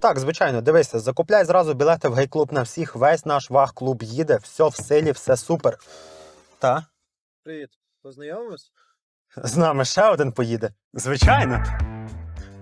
Так, звичайно, дивися, закупляй зразу білети в гей-клуб на всіх. Весь наш вах-клуб їде, все в силі, все супер. Та? Привіт. Познайомимось? З нами ще один поїде. Звичайно.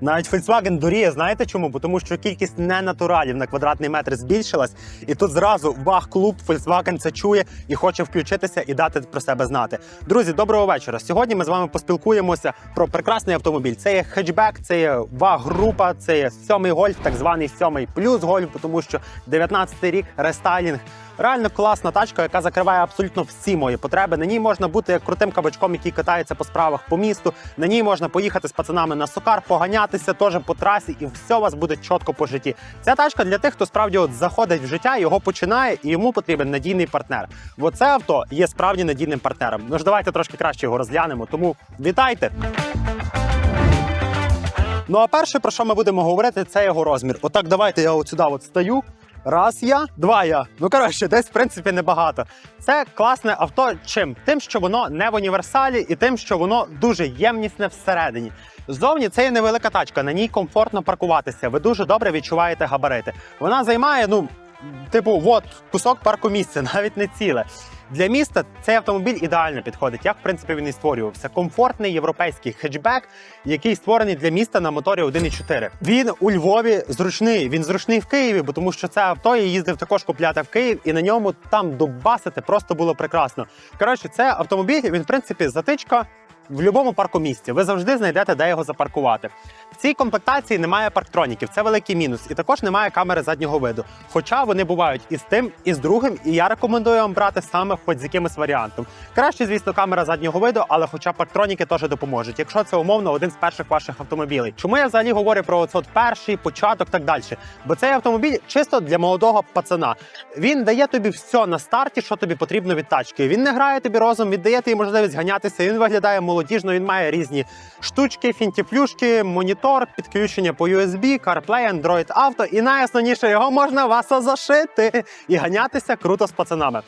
Навіть Volkswagen дуріє, знаєте чому? Бо тому що кількість ненатуралів на квадратний метр збільшилась, і тут зразу ваг-клуб Volkswagen це чує і хоче включитися і дати про себе знати. Друзі, доброго вечора. Сьогодні ми з вами поспілкуємося про прекрасний автомобіль. Це є хетчбек, це є ваг-група, це є сьомий гольф, так званий сьомий плюс гольф, тому що 19-й рік рестайлінг. Реально класна тачка, яка закриває абсолютно всі мої потреби. На ній можна бути як крутим кабачком, який катається по справах по місту. На ній можна поїхати з пацанами на сокар, поганятися теж по трасі, і все у вас буде чітко по житті. Ця тачка для тих, хто справді от заходить в життя, його починає, і йому потрібен надійний партнер. Бо це авто є справді надійним партнером. Ну ж давайте трошки краще його розглянемо. Тому вітайте! Ну а перше, про що ми будемо говорити, це його розмір. Отак, давайте я от сюди от стаю. Раз я, два я. Ну коротше, десь в принципі небагато. Це класне авто. Чим? Тим, що воно не в універсалі, і тим, що воно дуже ємнісне всередині. Ззовні це є невелика тачка, на ній комфортно паркуватися. Ви дуже добре відчуваєте габарити. Вона займає, ну, типу, от кусок парку місця, навіть не ціле. Для міста цей автомобіль ідеально підходить, як в принципі він і створювався. Комфортний європейський хетчбек, який створений для міста на моторі 1.4. Він у Львові зручний. Він зручний в Києві, бо тому що це авто я їздив також купляти в Київ, і на ньому там дубасити просто було прекрасно. Коротше, це автомобіль. Він в принципі затичка. В будь-якому паркомісці ви завжди знайдете, де його запаркувати. Цій комплектації немає парктроніків, це великий мінус. І також немає камери заднього виду. Хоча вони бувають і з тим, і з другим. І я рекомендую вам брати саме хоч з якимось варіантом. Краще, звісно, камера заднього виду, але хоча парктроніки теж допоможуть, якщо це умовно один з перших ваших автомобілів. Чому я взагалі говорю про оцот перший початок, так далі? Бо цей автомобіль чисто для молодого пацана. Він дає тобі все на старті, що тобі потрібно від тачки. Він не грає тобі розум, віддає тобі можливість ганятися. Він виглядає молодіжно. Він має різні штучки, фінтіплюшки, монітор, підключення по USB, CarPlay, Android Auto. І найосновніше його можна вас зашити і ганятися круто з пацанами.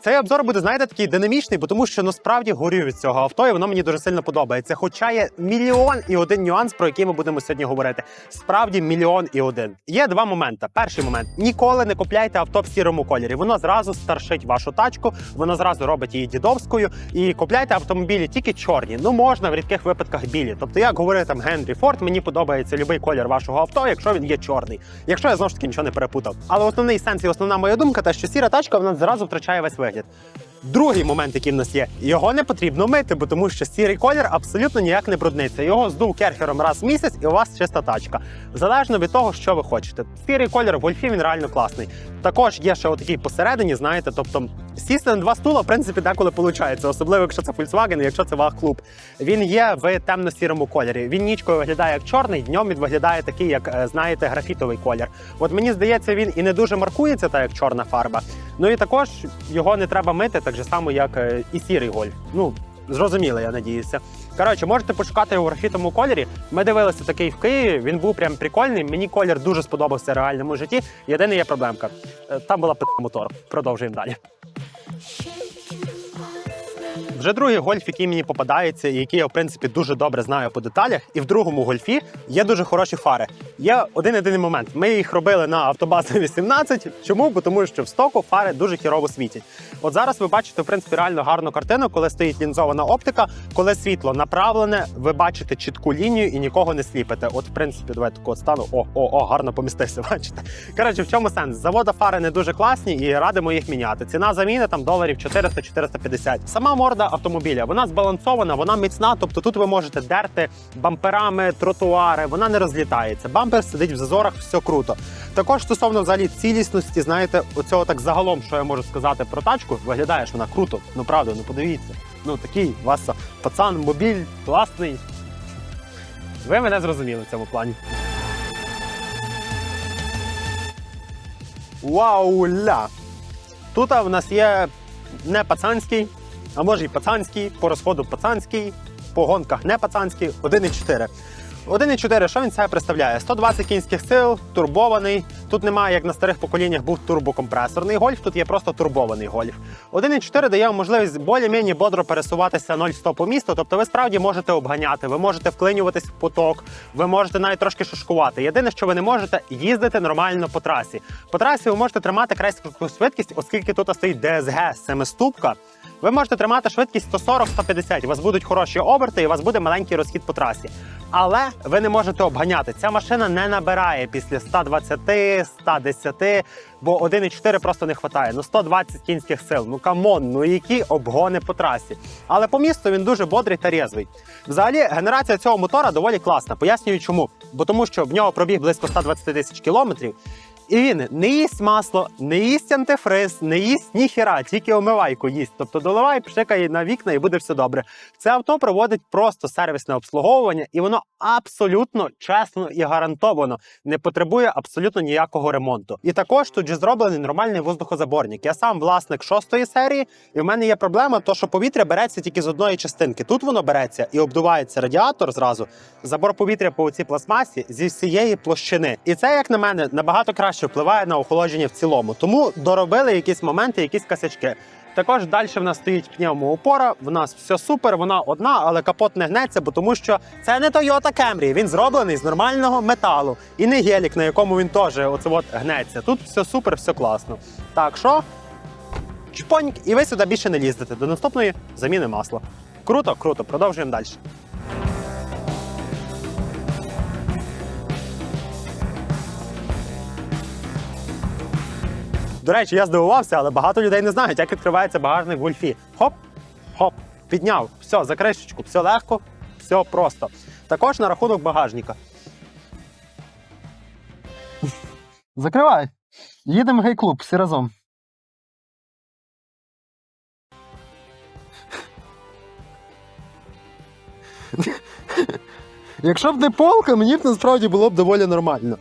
Цей обзор буде, знаєте, такий динамічний, бо тому що насправді горю від цього авто, і воно мені дуже сильно подобається. Хоча є мільйон і один нюанс, про який ми будемо сьогодні говорити. Справді мільйон і один. Є два моменти. Перший момент: ніколи не купляйте авто в сірому кольорі. Воно зразу старшить вашу тачку, воно зразу робить її дідовською. І купляйте автомобілі тільки чорні. Ну можна в рідких випадках білі. Тобто, як говорить там Генрі Форд, мені подобається будь-який колір вашого авто, якщо він є чорний. Якщо я знову ж таки нічого не перепутав. Але основний сенс і основна моя думка, те, що сіра тачка вона зразу втрачає весь вигляд. Другий момент, який в нас є, його не потрібно мити, бо тому що сірий колір абсолютно ніяк не брудниться. Його здув керхером раз в місяць, і у вас чиста тачка. Залежно від того, що ви хочете. Сірий колір в гольфі він реально класний. Також є ще отакий посередині, знаєте, тобто сісти на два стула, в принципі, деколи виходить, особливо якщо це Volkswagen, якщо це ваг клуб. Він є в темно-сірому кольорі. Він нічкою виглядає як чорний, днем він виглядає такий, як е, знаєте, графітовий колір. От мені здається, він і не дуже маркується, так як чорна фарба. Ну і також його не треба мити, так же само, як е, і сірий гольф. Ну, зрозуміло, я надіюся. Коротше, можете пошукати його в графітовому кольорі. Ми дивилися такий в Києві. Він був прям прикольний. Мені колір дуже сподобався в реальному житті. Єдине є проблемка. Е, Там була мотор. Продовжуємо далі. Вже другий гольф, який мені попадається, і який я в принципі дуже добре знаю по деталях. І в другому гольфі є дуже хороші фари. Є один єдиний момент. Ми їх робили на автобазі 18. Чому? Бо тому що в стоку фари дуже хірово світять. От зараз ви бачите в принципі реально гарну картину, коли стоїть лінзована оптика, коли світло направлене, ви бачите чітку лінію і нікого не сліпите. От, в принципі, давайте тако от стану. О, о, о, гарно помістився. Бачите. Коротше, в чому сенс? Завода фари не дуже класні і радимо їх міняти. Ціна заміни там доларів 400-450. Сама морда автомобіля вона збалансована, вона міцна. Тобто тут ви можете дерти бамперами, тротуари. Вона не розлітається. Бампер сидить в зазорах, все круто. Також стосовно взагалі цілісності, знаєте, оцього так загалом, що я можу сказати про тачку, виглядає, що вона круто. Ну правда, ну подивіться. Ну такий у вас пацан, мобіль, класний. Ви мене зрозуміли в цьому плані. Вауля! Тут в нас є не пацанський, а може і пацанський, по розходу пацанський, по гонках не пацанський, 1,4. 1,4, що він себе представляє? 120 кінських сил, турбований. Тут немає, як на старих поколіннях, був турбокомпресорний гольф, тут є просто турбований гольф. 1,4 дає вам можливість більш-менш бодро пересуватися 0-100 по місту. Тобто ви справді можете обганяти, ви можете вклинюватись в поток, ви можете навіть трошки шашкувати. Єдине, що ви не можете їздити нормально по трасі. По трасі ви можете тримати крейсерську швидкість, оскільки тут стоїть ДСГ семиступка. Ви можете тримати швидкість 140-150, у вас будуть хороші оберти і у вас буде маленький розхід по трасі. Але ви не можете обганяти. Ця машина не набирає після 120, 110, бо 1,4 просто не вистачає. Ну 120 кінських сил. Ну камон, ну які обгони по трасі. Але по місту він дуже бодрий та рєзвий. Взагалі, генерація цього мотора доволі класна. Пояснюю чому. Бо тому, що в нього пробіг близько 120 тисяч кілометрів. І він не їсть масло, не їсть антифриз, не їсть ніхіра, тільки омивайку їсть. Тобто доливай, пшикай на вікна і буде все добре. Це авто проводить просто сервісне обслуговування, і воно абсолютно чесно і гарантовано не потребує абсолютно ніякого ремонту. І також тут же зроблений нормальний воздухозаборник. Я сам власник шостої серії, і в мене є проблема, то що повітря береться тільки з одної частинки. Тут воно береться і обдувається радіатор зразу. Забор повітря по цій пластмасі зі всієї площини. І це, як на мене, набагато краще впливає на охолодження в цілому. Тому доробили якісь моменти, якісь косячки. Також далі в нас стоїть пневмоупора, в нас все супер, вона одна, але капот не гнеться, бо тому що це не Toyota Camry, він зроблений з нормального металу. І не гелік, на якому він теж оце от гнеться. Тут все супер, все класно. Так що чпоньк, і ви сюди більше не ліздите. До наступної заміни масла. Круто, круто, продовжуємо далі. До речі, я здивувався, але багато людей не знають, як відкривається багажник в гольфі. Хоп, хоп, підняв. Все, за кришечку, все легко, все просто. Також на рахунок багажника. Закривай. Їдемо в гей-клуб всі разом. Якщо б не полка, мені б насправді було б доволі нормально.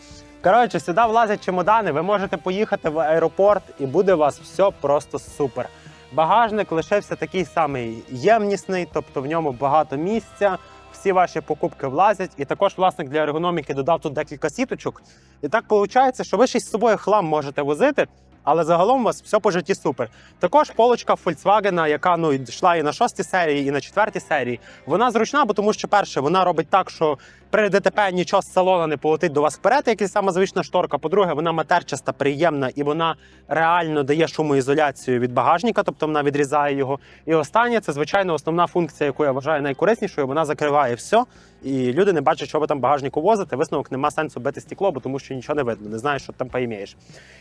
Коротше, сюди влазять чемодани, ви можете поїхати в аеропорт і буде у вас все просто супер. Багажник лишився такий самий ємнісний, тобто в ньому багато місця, всі ваші покупки влазять. І також власник для ергономіки додав тут декілька сіточок. І так виходить, що ви ще з собою хлам можете возити, але загалом у вас все по житті супер. Також полочка Volkswagen, яка ну йшла і на шостій серії, і на четвертій серії. Вона зручна, бо тому що перше, вона робить так, що при ДТП нічого з салона не полетить до вас вперед, як і сама звична шторка. По-друге, вона матерчаста, приємна і вона реально дає шумоізоляцію від багажника, тобто вона відрізає його. І останнє це звичайно основна функція, яку я вважаю найкориснішою. Вона закриває все, і люди не бачать, що ви там багажнику возите. Висновок нема сенсу бити стекло, бо тому що нічого не видно, не знаєш, що там поймієш.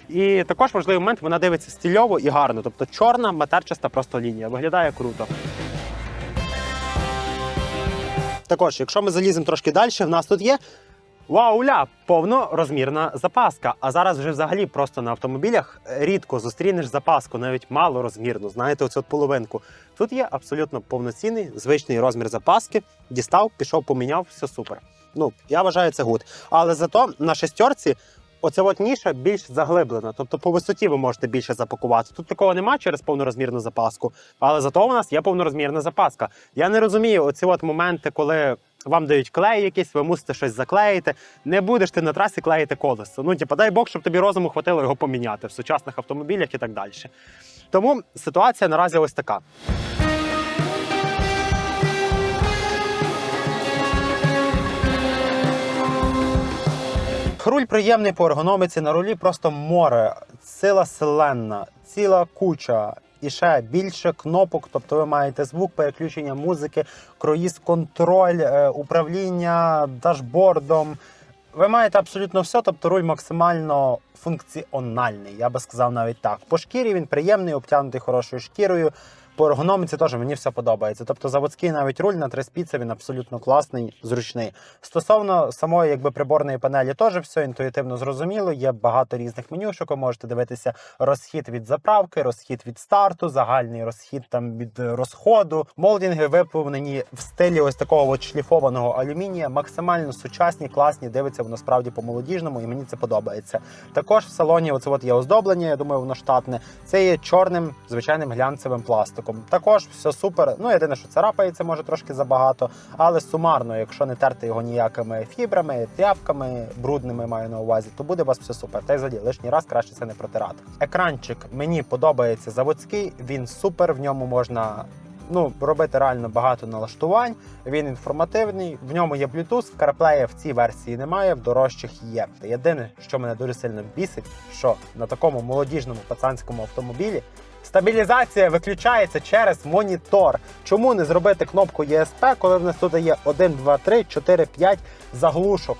І також важливий момент, вона дивиться стільово і гарно. Тобто чорна матерчаста просто лінія. Виглядає круто. Також, якщо ми заліземо трошки далі, в нас тут є вауля, повнорозмірна запаска. А зараз вже взагалі просто на автомобілях рідко зустрінеш запаску, навіть малорозмірну. Знаєте, оцю половинку. Тут є абсолютно повноцінний звичний розмір запаски. Дістав, пішов, поміняв, все супер. Ну, я вважаю це гуд. Але зато на шестерці. Оця от ніша більш заглиблена, тобто по висоті ви можете більше запакувати. Тут такого нема через повнорозмірну запаску, але зато у нас є повнорозмірна запаска. Я не розумію оці от моменти, коли вам дають клей якийсь, ви мусите щось заклеїти. Не будеш ти на трасі клеїти колесо. Ну, типу, дай Бог, щоб тобі розуму хватило його поміняти в сучасних автомобілях і так далі. Тому ситуація наразі ось така. Руль приємний по ергономіці, на рулі просто море, сила селенна, ціла куча. І ще більше кнопок, тобто ви маєте звук, переключення музики, круїз контроль, е, управління дашбордом. Ви маєте абсолютно все, тобто руль максимально функціональний, я би сказав навіть так. По шкірі він приємний, обтягнутий хорошою шкірою. По ергономіці теж мені все подобається. Тобто заводський навіть руль на три спіці він абсолютно класний, зручний. Стосовно самої якби приборної панелі, теж все інтуїтивно зрозуміло. Є багато різних менюшок. Ви можете дивитися розхід від заправки, розхід від старту, загальний розхід там від е, розходу. Молдінги виповнені в стилі ось такого от шліфованого алюмінія. Максимально сучасні, класні. Дивиться воно справді по молодіжному, і мені це подобається. Також в салоні оце от є оздоблення. Я думаю, воно штатне. Це є чорним звичайним глянцевим пластиком. Пластиком. Також все супер. Ну, єдине, що царапається, може трошки забагато, але сумарно, якщо не терти його ніякими фібрами, тряпками брудними маю на увазі, то буде у вас все супер. Та й взагалі лишній раз краще це не протирати. Екранчик мені подобається заводський, він супер, в ньому можна. Ну, робити реально багато налаштувань. Він інформативний, в ньому є Bluetooth, CarPlay в цій версії немає, в дорожчих є. Єдине, що мене дуже сильно бісить, що на такому молодіжному пацанському автомобілі стабілізація виключається через монітор. Чому не зробити кнопку ESP, коли в нас тут є 1, 2, 3, 4, 5 заглушок?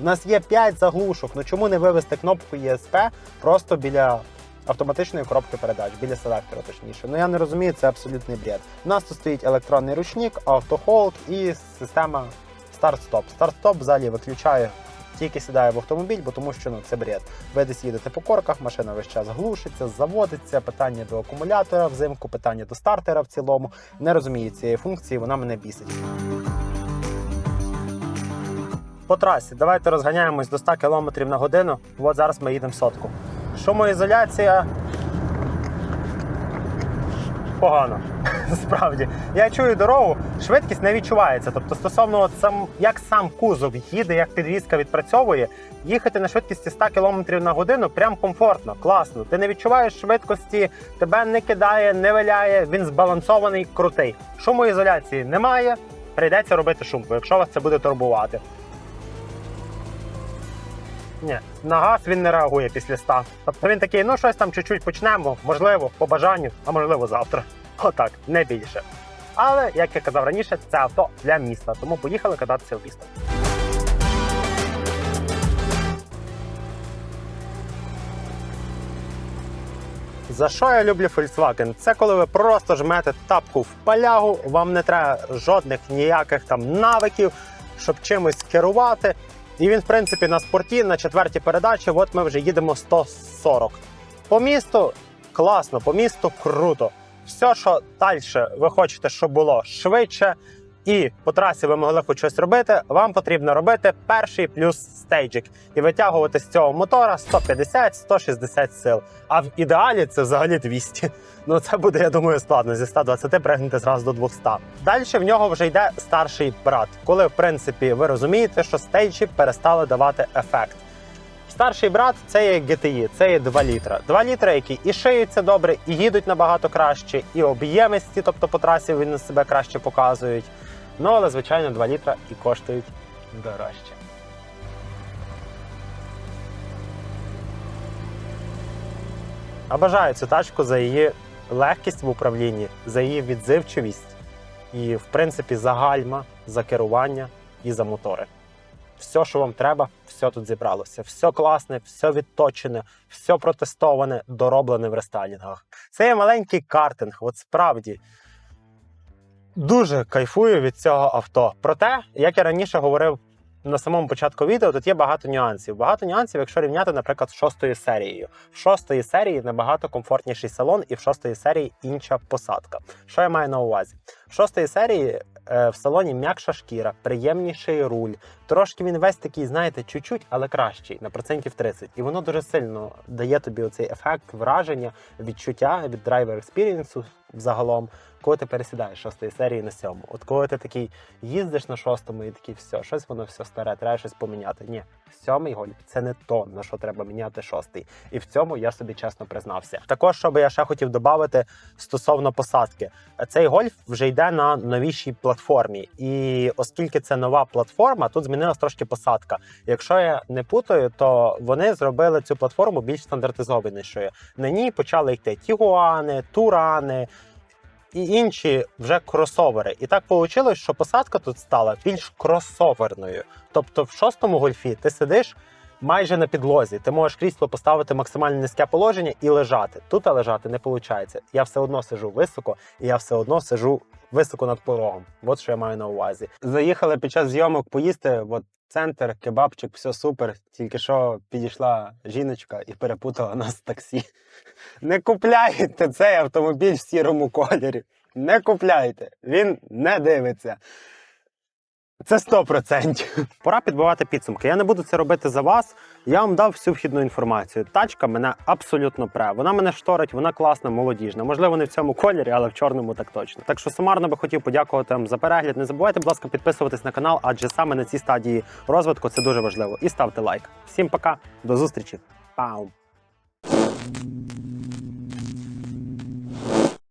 У нас є 5 заглушок. Ну чому не вивести кнопку ESP просто біля автоматичної коробки передач, біля селектора, точніше. Ну я не розумію, це абсолютний бред. У нас тут стоїть електронний ручник, автохолд і система старт-стоп. Старт-стоп взагалі виключає. Тільки сідає в автомобіль, бо тому що ну це бред. Ви десь їдете по корках, машина весь час глушиться, заводиться. Питання до акумулятора взимку, питання до стартера в цілому. Не розумію цієї функції, вона мене бісить. По трасі давайте розганяємось до 100 км на годину. От зараз ми їдемо сотку. Шумоізоляція погано. Справді, я чую дорогу, швидкість не відчувається. Тобто, стосовно сам, як сам кузов їде, як підвізка відпрацьовує, їхати на швидкості 100 км на годину прям комфортно, класно. Ти не відчуваєш швидкості, тебе не кидає, не виляє, він збалансований, крутий. Шумоізоляції немає, прийдеться робити шум, якщо вас це буде турбувати. Ні, на газ він не реагує після 100. Тобто він такий, ну щось там чуть-чуть почнемо, можливо, по бажанню, а можливо завтра. Отак, не більше. Але, як я казав раніше, це авто для міста, тому поїхали кататися в місто. За що я люблю Volkswagen? Це коли ви просто жмете тапку в палягу, вам не треба жодних ніяких там навиків, щоб чимось керувати. І він, в принципі, на спорті, на четвертій передачі, от ми вже їдемо 140. По місту класно, по місту круто. Все, що далі ви хочете, щоб було швидше, і по трасі ви могли хоч щось робити, вам потрібно робити перший плюс стейджик і витягувати з цього мотора 150-160 сил. А в ідеалі це взагалі 200. Ну це буде, я думаю, складно зі 120 пригнути зразу до 200. Далі в нього вже йде старший брат, коли в принципі ви розумієте, що стейджі перестали давати ефект. Старший брат це є GTI, це є 2 літра. 2 літра, які і шиються добре, і їдуть набагато краще, і об'ємисті, тобто по трасі вони себе краще показують. Ну але звичайно 2 літра і коштують дорожче. А бажаю цю тачку за її легкість в управлінні, за її відзивчивість і, в принципі, за гальма, за керування і за мотори. Все, що вам треба, все тут зібралося. Все класне, все відточене, все протестоване, дороблене в рестайлінгах. Це є маленький картинг, от справді. Дуже кайфую від цього авто. Проте, як я раніше говорив на самому початку відео, тут є багато нюансів. Багато нюансів, якщо рівняти, наприклад, з шостою серією. В шостої серії набагато комфортніший салон, і в шостої серії інша посадка. Що я маю на увазі? В шостої серії в салоні м'якша шкіра, приємніший руль. Трошки він весь такий, знаєте, чуть-чуть, але кращий на процентів 30. І воно дуже сильно дає тобі оцей ефект враження, відчуття від драйвер експірієнсу загалом, коли ти пересідаєш шостої серії на сьому. От коли ти такий їздиш на шостому і такий, все, щось воно все старе, треба щось поміняти. Ні, сьомий гольф це не то, на що треба міняти шостий. І в цьому я собі чесно признався. Також, що би я ще хотів додати стосовно посадки, цей гольф вже йде на новішій платформі. І оскільки це нова платформа, тут змінилась трошки посадка. Якщо я не путаю, то вони зробили цю платформу більш стандартизованішою. На ній почали йти тігуани, турани. І інші вже кросовери. І так вийшло, що посадка тут стала більш кросоверною. Тобто в шостому гольфі ти сидиш майже на підлозі. Ти можеш крісло поставити максимально низьке положення і лежати. Тут лежати не виходить. Я все одно сижу високо, і я все одно сижу високо над порогом. От що я маю на увазі. Заїхали під час зйомок поїсти. От центр, кебабчик, все супер. Тільки що підійшла жіночка і перепутала нас з таксі. Не купляйте цей автомобіль в сірому кольорі. Не купляйте. Він не дивиться. Це 100%. Пора підбивати підсумки. Я не буду це робити за вас. Я вам дав всю вхідну інформацію. Тачка мене абсолютно пре. Вона мене шторить, вона класна, молодіжна. Можливо, не в цьому кольорі, але в чорному так точно. Так що сумарно би хотів подякувати вам за перегляд. Не забувайте, будь ласка, підписуватись на канал, адже саме на цій стадії розвитку це дуже важливо. І ставте лайк. Всім пока, до зустрічі. Пау!